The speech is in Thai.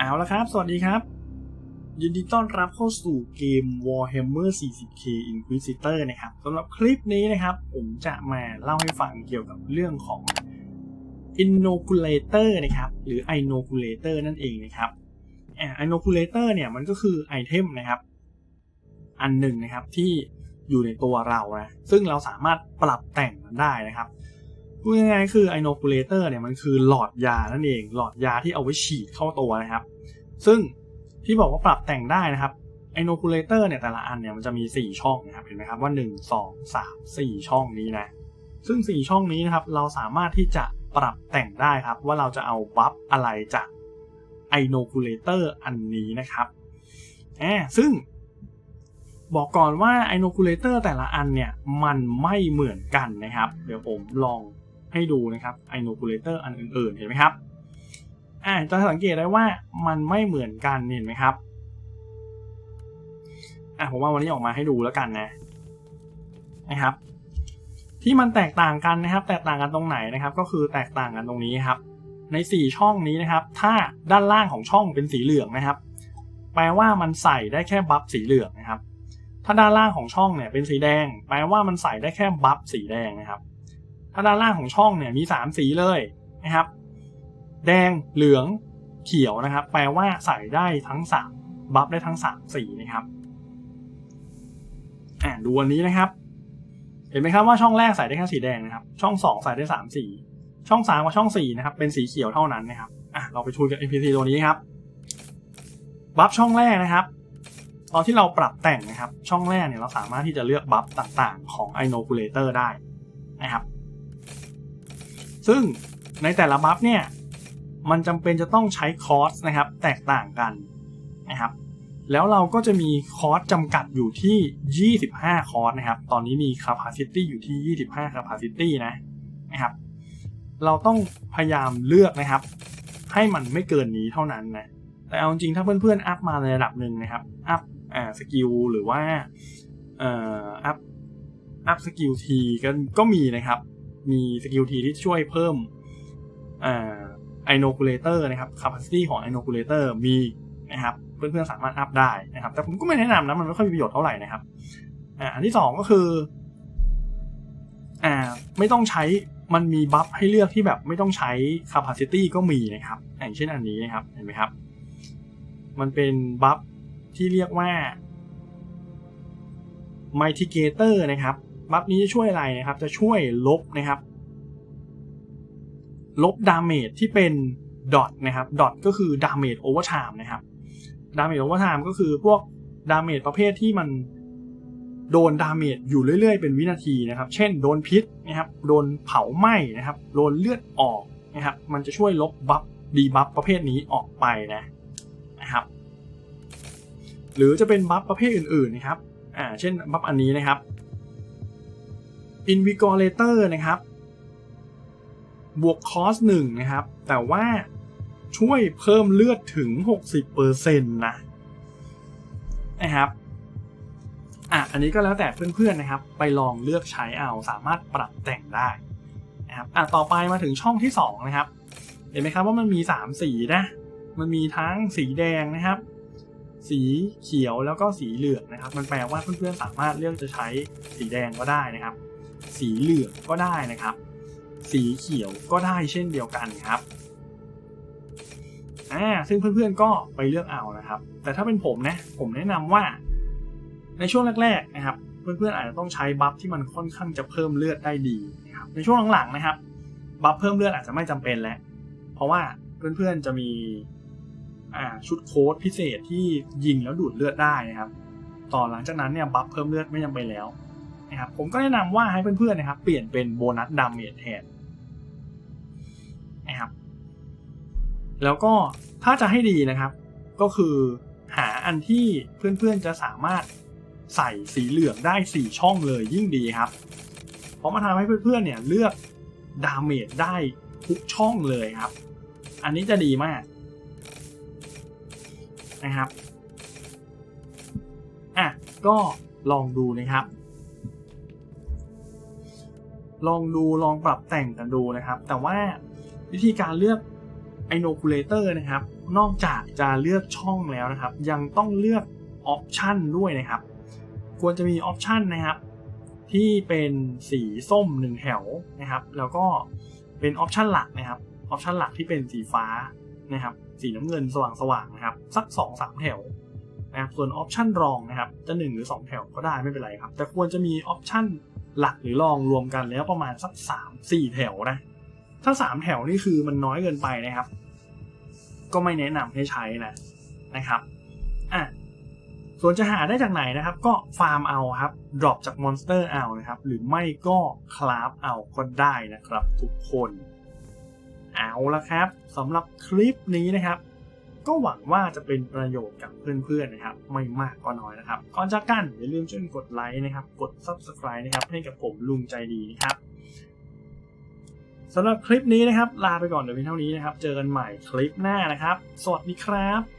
เอาละครับ สวัสดีครับ ยินดีต้อนรับเข้าสู่เกม Warhammer 40k Inquisitor นะครับสำหรับคลิปนี้นะครับ ผมจะมาเล่าให้ฟังเกี่ยวกับเรื่องของ Inoculator นะครับ หรือ Inoculator นั่นเองนะครับอ่า Inoculator เนี่ยมันก็คือไอเทมนะครับ อันหนึ่งนะครับที่อยู่ในตัวเรานะซึ่งเราสามารถปรับแต่งมันได้นะครับ พูดง่ายๆคือ Inoculator เนี่ยมันคือหลอดยานั่นเอง หลอดยาที่เอาไว้ฉีดเข้าตัวนะครับ ซึ่งที่บอกว่าปรับแต่งได้นะครับ Inoculator เนี่ยแต่ละอันเนี่ยมันจะมี 4 ช่องนะครับเห็นไหมครับว่า 1 2 3 4 ช่องนี้นะ ซึ่ง 4 ช่องนี้นะครับเราสามารถที่จะปรับแต่งได้ครับ ว่าเราจะเอาบัฟอะไรจาก Inoculator อันนี้นะครับแอบซึ่งบอกก่อนว่า Inoculator แต่ละอันเนี่ยมันไม่เหมือนกันนะครับ เดี๋ยวผมลอง ให้ดูนะครับ Inoculator อันอื่นๆ เห็นไหมครับอ่าจะสังเกตได้ว่ามันไม่เหมือนกันเห็นไหมครับอะผมว่าวันนี้ออกมาให้ดูแล้วกันนะนะครับ ที่มันแตกต่างกันนะครับ แตกต่างกันตรงไหนนะครับ ก็คือแตกต่างกันตรงนี้ครับ ใน 4 ช่องนี้นะครับ ถ้าด้านล่างของช่องเป็นสีเหลืองนะครับ แปลว่ามันใส่ได้แค่บัฟสีเหลืองนะครับ ถ้าด้านล่างของช่องเนี่ยเป็นสีแดง แปลว่ามันใส่ได้แค่บัฟสีแดงนะครับ ถ้าด้านล่างของช่องเนี่ยมี 3 สีเลยนะครับ แดงเหลืองเขียวนะครับ แปลว่าใส่ได้ทั้ง 3 บัฟได้ทั้ง 3 สีนะครับอ่าดูอันนี้นะครับ เห็นไหมครับว่าช่องแรกใส่ได้แค่สีแดงนะครับ ช่อง 2 ใส่ได้ 3 สี ช่อง 3 กับช่อง 4 นะครับ เป็นสีเขียวเท่านั้นนะครับอะเราไปชูกับ NPC ตัวนี้ครับ บัฟช่องแรกนะครับตอนที่เราปรับแต่งนะครับ ช่องแรกเนี่ยเราสามารถที่จะเลือกบัฟต่างๆ ของ Inoculator ได้นะครับ ซึ่งในแต่ละบัฟเนี่ย มันจำเป็นจะต้องใช้คอร์สนะครับ แตกต่างกันนะครับ แล้วเราก็จะมีคอร์สจำกัดอยู่ที่ 25 คอร์สนะครับ ตอนนี้มี capacity อยู่ที่ 25 capacity นะนะครับ เราต้องพยายามเลือกนะครับ ให้มันไม่เกินนี้เท่านั้นนะ แต่เอาจริงถ้าเพื่อนๆ อัพมาในระดับหนึ่งนะครับ อัพสกิลหรือว่าอัพอัพสกิลทีก็ก็มีนะครับ มีสกิลทีที่ช่วยเพิ่มอ่า inoculator นะครับ capacity ของ inoculator มีนะครับ เพื่อนๆสามารถอัพได้นะครับ แต่ผมก็ไม่แนะนำนะ มันไม่ค่อยมีประโยชน์เท่าไหร่นะครับอันที่สองก็คืออ่าไม่ต้องใช้มันมีบัฟให้เลือกที่แบบไม่ต้องใช้ capacity ก็มีนะครับอย่างเช่นอันนี้นะครับเห็นไหมครับ มันเป็นบัฟที่เรียกว่า mitigator นะครับ บัฟนี้จะช่วยอะไรนะครับ จะช่วยลบนะครับ ลบดาเมจที่เป็นดอทนะครับดอทก็คือดาเมจโอเวอร์ไทม์นะครับดาเมจโอเวอร์ไทม์ก็คือพวกดาเมจประเภทที่มันโดนดาเมจอยู่เรื่อยๆ เป็นวินาทีนะครับ เช่น โดนพิษนะครับ โดนเผาไหม้นะครับ โดนเลือดออกนะครับ มันจะช่วยลบบัฟดีบัฟประเภทนี้ออกไปนะนะครับ หรือจะเป็นบัฟประเภทอื่นๆนะครับ อ่า เช่นบัฟอันนี้นะครับ Invigorator นะครับ บวกคอสหนึ่งนะครับ แต่ว่าช่วยเพิ่มเลือดถึง 60%นะนะครับอะอันนี้ก็แล้วแต่เพื่อนๆนะครับ ไปลองเลือกใช้เอาสามารถปรับแต่งได้นะครับอะต่อไปมาถึงช่องที่ 2 นะครับ เห็นไหมครับว่ามันมี 3 สีนะ มันมีทั้งสีแดงนะครับ สีเขียวแล้วก็สีเหลืองนะครับ มันแปลว่าเพื่อนๆสามารถเลือกจะใช้สีแดงก็ได้นะครับ สีเหลืองก็ได้นะครับ สีเขียวก็ได้เช่นเดียวกันครับอ่าซึ่งเพื่อนๆก็ไปเลือกเอานะครับ แต่ถ้าเป็นผมนะผมแนะนำว่า ในช่วงแรกๆนะครับ เพื่อนๆอาจจะต้องใช้บัฟที่มันค่อนข้างจะเพิ่มเลือดได้ดีนะครับในช่วงหลังๆนะครับบัฟเพิ่มเลือดอาจจะไม่จำเป็นแล้ว เพราะว่าเพื่อนๆจะมีชุดโค้ดพิเศษที่ยิงแล้วดูดเลือดได้นะครับ ต่อหลังจากนั้นเนี่ยบัฟเพิ่มเลือดไม่จำเป็นแล้ว นะครับผมก็แนะนำว่าให้เพื่อนๆนะครับเปลี่ยนเป็นโบนัสดาเมจแทนนะครับแล้วก็ถ้าจะให้ดีนะครับ ก็คือหาอันที่เพื่อนๆจะสามารถใส่สีเหลืองได้ 4 ช่องเลยยิ่งดีครับเพราะมันทำให้เพื่อนๆเนี่ยเลือกดาเมจได้ทุกช่องเลยครับ อันนี้จะดีมากนะครับอะก็ลองดูนะครับ ลองดูลองปรับแต่งกันดูนะครับ แต่ว่าวิธีการเลือก Inoculator นะครับ นอกจากจะเลือกช่องแล้วนะครับ ยังต้องเลือกออปชันด้วยนะครับ ควรจะมีออปชันนะครับ ที่เป็นสีส้มหนึ่งแถวนะครับ แล้วก็เป็นออปชันหลักนะครับออปชันหลักที่เป็นสีฟ้านะครับ สีน้ำเงินสว่างๆนะครับ สัก2อสามแถวนะครับส่วนออปชันรองนะครับ จะ 1 หรือ 2 แถวก็ได้ไม่เป็นไรครับ แต่ควรจะมีออปชัน หลักหรือรองรวมกันแล้วประมาณสัก3 4แถวนะ ถ้า3แถวนี่คือมันน้อยเกินไปนะครับ ก็ไม่แนะนำให้ใช้นะนะครับอะส่วนจะหาได้จากไหนนะครับ ก็ฟาร์มเอาครับดรอปจากมอนสเตอร์เอานะครับ หรือไม่ก็คราฟเอาก็ได้นะครับ ทุกคน เอาละครับสำหรับคลิปนี้นะครับ ก็หวังว่าจะเป็นประโยชน์กับเพื่อนๆนะครับ ไม่มากก็น้อยนะครับ ก่อนจากกันอย่าลืมช่วยกดไลค์นะครับ กด Subscribe นะครับ ให้กับผมลุงใจดีนะครับสำหรับคลิปนี้นะครับ ลาไปก่อนเดี๋ยวเพียงเท่านี้นะครับ เจอกันใหม่คลิปหน้านะครับ สวัสดีครับ